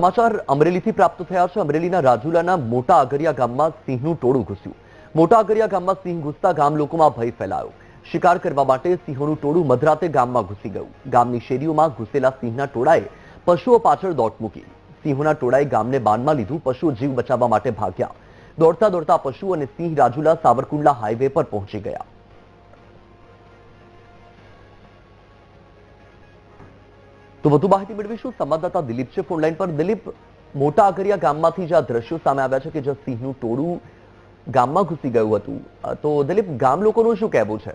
સમાચાર અમરેલીથી પ્રાપ્ત થયા છે. અમરેલીના રાજુલાના મોટા આગરિયા ગામમાં સિંહનું ટોળું ઘૂસ્યું. મોટા આગરિયા ગામમાં સિંહ ઘૂસતા ગામ લોકોમાં ભય ફેલાયો. શિકાર કરવા માટે સિંહોનું ટોળું મધરાતે ગામમાં ઘૂસી ગયું. ગામની શેરીઓમાં ઘૂસેલા સિંહના ટોળાએ પશુઓ પાછળ દોટ મૂકી. સિંહોના ટોળાએ ગામને બાનમાં લીધું, પશુઓ જીવ બચાવવા માટે ભાગ્યા. દોડતા દોડતા પશુ અને સિંહ રાજુલા સાવરકુંડલા હાઈવે પર પહોંચી ગયા. તો વધુ માહિતી મેળવીશું. સંવાદદાતા દિલીપ છે ફોનલાઈન પર. દિલીપ, મોટા આગરિયા ગામમાંથી જે આ દ્રશ્યો સામે આવ્યા છે કે જે સિંહનું ટોળું ગામમાં ઘૂસી ગયું હતું. તો દિલીપ, ગામ લોકોનું શું કહેવું છે?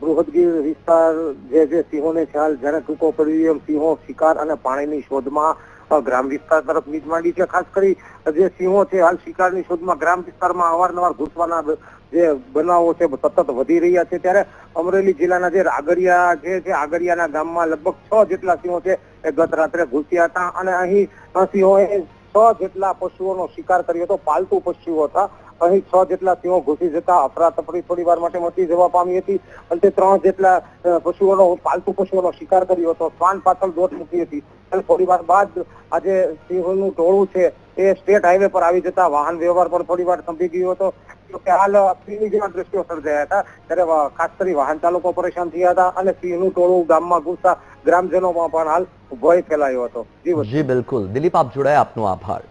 બૃહદગીર વિસ્તાર જે જે સિંહોને ખ્યાલ જ્યારે ટૂંકો પડ્યો એમ સિંહો શિકાર અને પાણીની શોધમાં ગ્રામ વિસ્તાર તરફ નીચ માંડી છે. ખાસ કરી, જે સિંહો છે, હાલ શિકારની શોધમાં ગ્રામ વિસ્તારમાં અવારનવાર ઘૂસવાના જે બનાવો છે, સતત વધી રહ્યા છે ત્યારે અમરેલી જિલ્લાના જે આગરિયા જે છે આગરિયાના ગામમાં લગભગ છ જેટલા સિંહો છે, એ ગત રાત્રે ઘૂસ્યા હતા અને અહીં સિંહોએ છ જેટલા પશુઓનો શિકાર કર્યો હતો, પાલતુ પશુઓ હતા. અહીં છ જેટલા સિંહો ઘૂસી જતા, અફરાતફરી થોડી વાર માટે મચી જવા પામી હતી. અંતે ત્રણ જેટલા પશુઓનો, પાલતુ પશુઓનો શિકાર કર્યો હતો. શ્વાન પાછળ દોટ મૂકી હતી. અને થોડી વાર બાદ આજે સિંહોનું ટોળું છે, એ સ્ટેટ હાઈવે પર આવી જતા વાહન વ્યવહાર પણ થોડી વાર થંભી ગયો હતો. કે હાલ સિંહની જેવા દ્રશ્યો સર્જાયા હતા. ત્યારે ખાસ કરી વાહન ચાલકો પરેશાન થયા હતા અને સિંહનું ટોળું ગામમાં ઘૂસતા ગ્રામજનોમાં પણ હાલ ભય ફેલાયો હતો. જી, બિલકુલ. દિલીપ, આપ જોડાયા, આપનો આભાર.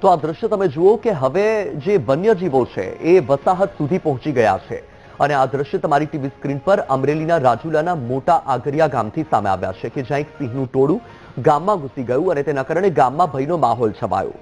તો આ દ્રશ્ય તમે જુઓ કે હવે જે વન્યજીવો છે, એ વસાહત સુધી પહોંચી ગયા છે. અને આ દ્રશ્ય તમારી ટીવી સ્ક્રીન પર અમરેલીના રાજુલાના મોટા આગરિયા ગામથી સામે આવ્યા છે કે જ્યાં એક સિંહનું ટોળું ગામમાં ઘૂસી ગયું અને તેના કારણે ગામમાં ભયનો માહોલ છવાયો.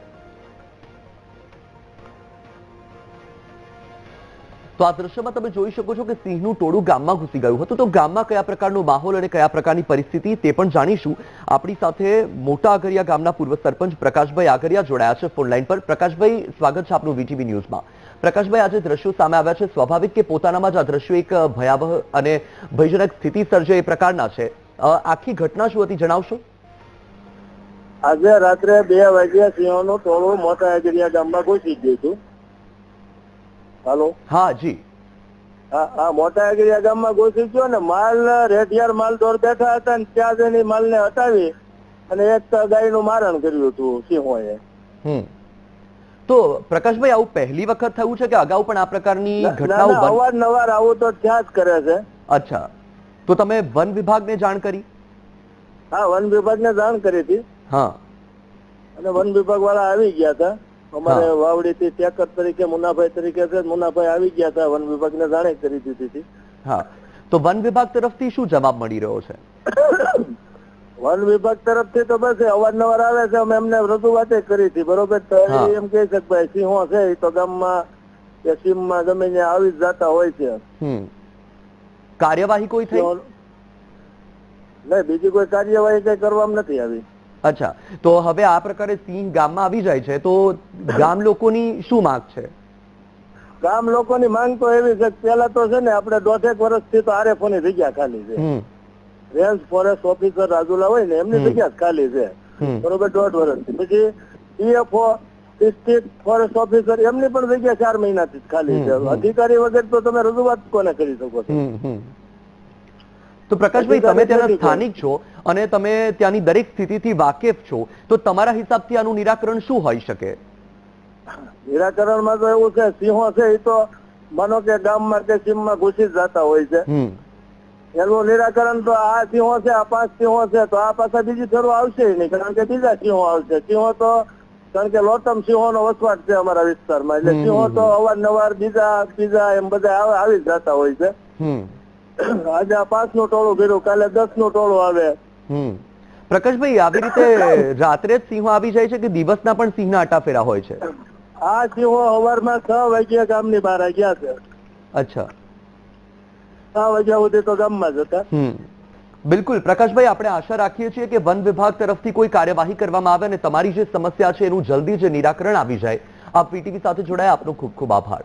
તો આ દ્રશ્યમાં તમે જોઈ શકો છો કે સિંહનું ટોળું ગામમાં ઘૂસી ગયું હતું. તો ગામમાં કયા પ્રકારનો માહોલ અને કયા પ્રકારની પરિસ્થિતિ તે પણ જાણીશું. આપણી સાથે મોટા આગરિયા ગામના પૂર્વ સરપંચ પ્રકાશભાઈ આગરિયા જોડાયા છે ફોનલાઈન પર. પ્રકાશભાઈ, સ્વાગત છે આપનું વીટીવી ન્યૂઝમાં. પ્રકાશભાઈ, આજે દ્રશ્યો સામે આવ્યા છે. સ્વાભાવિક કે પોતાનામાં જ આ દ્રશ્યો એક ભયાવહ અને ભયજનક સ્થિતિ સર્જે એ પ્રકારના છે. આખી ઘટના શું હતી જણાવશો? આજે રાત્રે બે વાગ્યા સિંહોનું ટોળું મોટા આગરિયા ગામમાં ઘૂસી ગયું હતું. હાલો? હા જી. હા મોટા એગરિયા ગામમાં ઘૂસી ગયો ને માલ રેઢિયાર માલ દોડ બેઠા હતા ને ત્યાં જઈને માલને હટાવી અને એક ગાયનું મારણ કર્યું હતું સિંહોએ. હમ. તો પ્રકાશભાઈ આવું પહેલી વખત થયું છે કે અગાઉ પણ આ પ્રકારની ઘટનાઓ અવારનવાર આવું તો ત્યાં જ કરે છે. અચ્છા. તો તમે વન વિભાગને જાણ કરી? હા વન વિભાગને જાણ કરી હતી. હા. અને વન વિભાગ વાળા આવી ગયા હતા. અમારે વાવડી થી ચેકર તરીકે મુનાભાઈ તરીકે છે. મુનાભાઈ આવી ગયા હતા વન વિભાગને જાણ કરી દીધી હતી. હા. તો વન વિભાગ તરફથી શું જવાબ મળી રહ્યો છે? વન વિભાગ તરફથી તો બસ અવારનવાર આવે છે. અમે એમને રજૂઆત કરી હતી. બરોબર? તો એમ કહી શકે ભાઈ સિંહો છે એ તો ગામમાં કે સીમમાં ગમે ત્યાં આવી જ જતા હોય છે. કાર્યવાહી કોઈ થઈ? નહીં બીજી કોઈ કાર્યવાહી કઈ કરવામાં નથી આવી. અચ્છા. તો હવે આ પ્રકારે સિંહ ગામમાં આવી જાય છે તો ગામ લોકોની શું માંગ છે? ગામ લોકોની માંગ તો એવી છે પેલા તો છે ને આપણે દોઢેક વર્ષથી તો આરએફઓ ની જગ્યા ખાલી છે. રેન્જ ફોરેસ્ટ ઓફિસર રાજુલા હોય ને એમની જગ્યા ખાલી છે. બરોબર દોઢ વર્ષથી. પછી ઈએફઓ સ્ટેટ ફોરેસ્ટ ઓફિસર એમની પણ જગ્યા ચાર મહિનાથી ખાલી છે. અધિકારી વગર તો તમે રજૂઆત કોને કરી શકો છો? તો પ્રકાશભાઈ તમે ત્યાંના સ્થાનિક છો અને તમે ત્યાંની દરેક સ્થિતિથી વાકેફ છો તો તમારા હિસાબથી આનું નિરાકરણ શું હોઈ શકે? નિરાકરણમાં તો એવું છે સિંહો છે એ તો માનો કે ગામમાં કે સીમમાં ઘૂસી જતા હોય છે. એનું નિરાકરણ તો આ સિંહો છે આ પાંચ સિંહો છે તો આ પાછા બીજી ફેરો આવશે નહીં કારણ કે બીજા સિંહો આવશે. સિંહો તો કારણ કે લોટમ સિંહોનો વસવાટ છે અમારા વિસ્તારમાં એટલે સિંહો તો અવારનવાર બીજા બીજા એમ બધા આવે- આવી જતા હોય છે. આજે આ પાંચ નો ટોળો ભેરો કાલે દસ નો ટોળો આવે. હમ. પ્રકાશભાઈ આવી રીતે રાત્રે જ સિંહો આવી જાય છે કે દિવસના પણ સિંહના આટાફેરા હોય છે? આ સિંહો સવારમાં છ વાગ્યા ગામની બહાર ગયા છે. અચ્છા. છ વાગ્યા સુધી તો ગામમાં જ હતા. હમ. બિલકુલ. પ્રકાશભાઈ આપણે આશા રાખીએ છીએ કે વન વિભાગ તરફથી કોઈ કાર્યવાહી કરવામાં આવે અને તમારી જે સમસ્યા છે એનું જલ્દી જ નિરાકરણ આવી જાય. આપ પીટીવી સાથે જોડાયા આપનો ખૂબ ખૂબ આભાર.